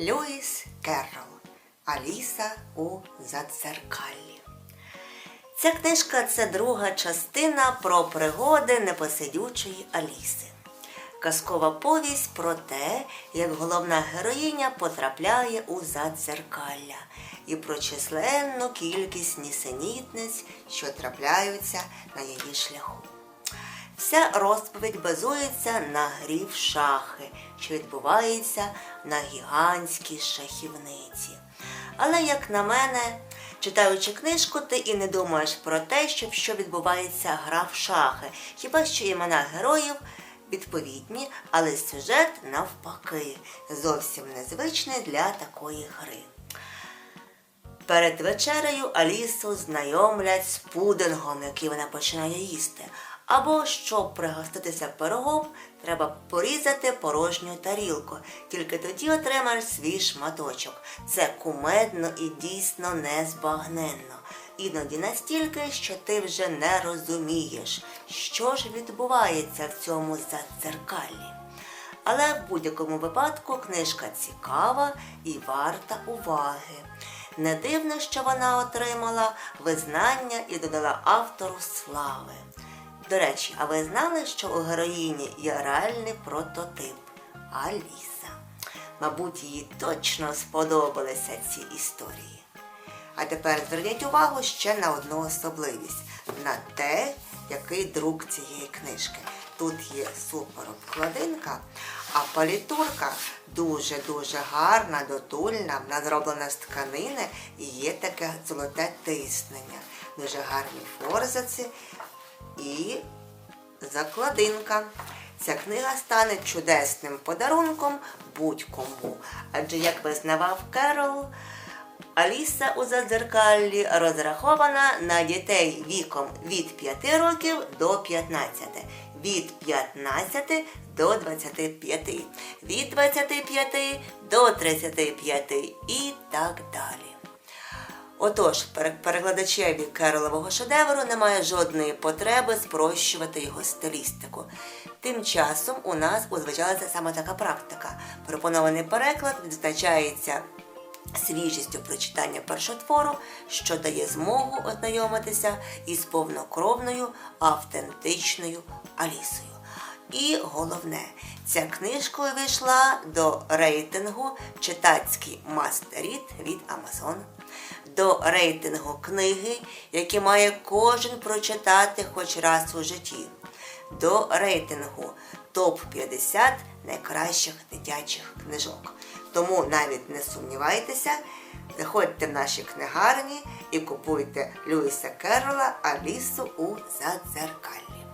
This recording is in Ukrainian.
Льюіс Керрол Аліса у Задзеркаллі. Ця книжка це друга частина про пригоди непосидючої Аліси. Казкова повість про те, як головна героїня потрапляє у задзеркалля і про численну кількість нісенітниць, що трапляються на її шляху. Вся розповідь базується на грі в шахи, що відбувається на гігантській шахівниці. Але, як на мене, читаючи книжку, ти і не думаєш про те, що, що відбувається гра в шахи, хіба що імена героїв відповідні, але сюжет навпаки зовсім незвичний для такої гри. Перед вечерею Алісу знайомлять з пудингом, який вона починає їсти. Або щоб пригоститися пирогом, треба порізати порожню тарілку. Тільки тоді отримаєш свій шматочок. Це кумедно і дійсно незбагненно. Іноді настільки, що ти вже не розумієш, що ж відбувається в цьому задзеркалі. Але в будь-якому випадку книжка цікава і варта уваги. Не дивно, що вона отримала визнання і додала автору слави. До речі, а ви знали, що у героїні є реальний прототип Аліса? Мабуть, їй точно сподобалися ці історії. А тепер зверніть увагу ще на одну особливість на те, який друк цієї книжки. Тут є супер обкладинка, а палітурка дуже-дуже гарна, дотульна, вона зроблена з тканини і є таке золоте тиснення. Дуже гарні форзаці і закладинка. Ця книга стане чудесним подарунком будь-кому. Адже, як визнавав Керол, Аліса у задзеркаллі розрахована на дітей віком від 5 років до 15, від 15 до 25, від 25 до 35 і так далі. Отож, перекладачеві Керолового шедевру немає жодної потреби спрощувати його стилістику. Тим часом у нас узвичалася саме така практика. Пропонований переклад відзначається свіжістю прочитання першотвору, що дає змогу ознайомитися із повнокровною автентичною Алісою. І головне, ця книжка увійшла до рейтингу читацький мастеріт від Amazon, до рейтингу книги, які має кожен прочитати хоч раз у житті, до рейтингу топ-50 найкращих дитячих книжок. Тому навіть не сумнівайтеся, заходьте в наші книгарні і купуйте Льюіса Керрола Алісу у Задзеркаллі.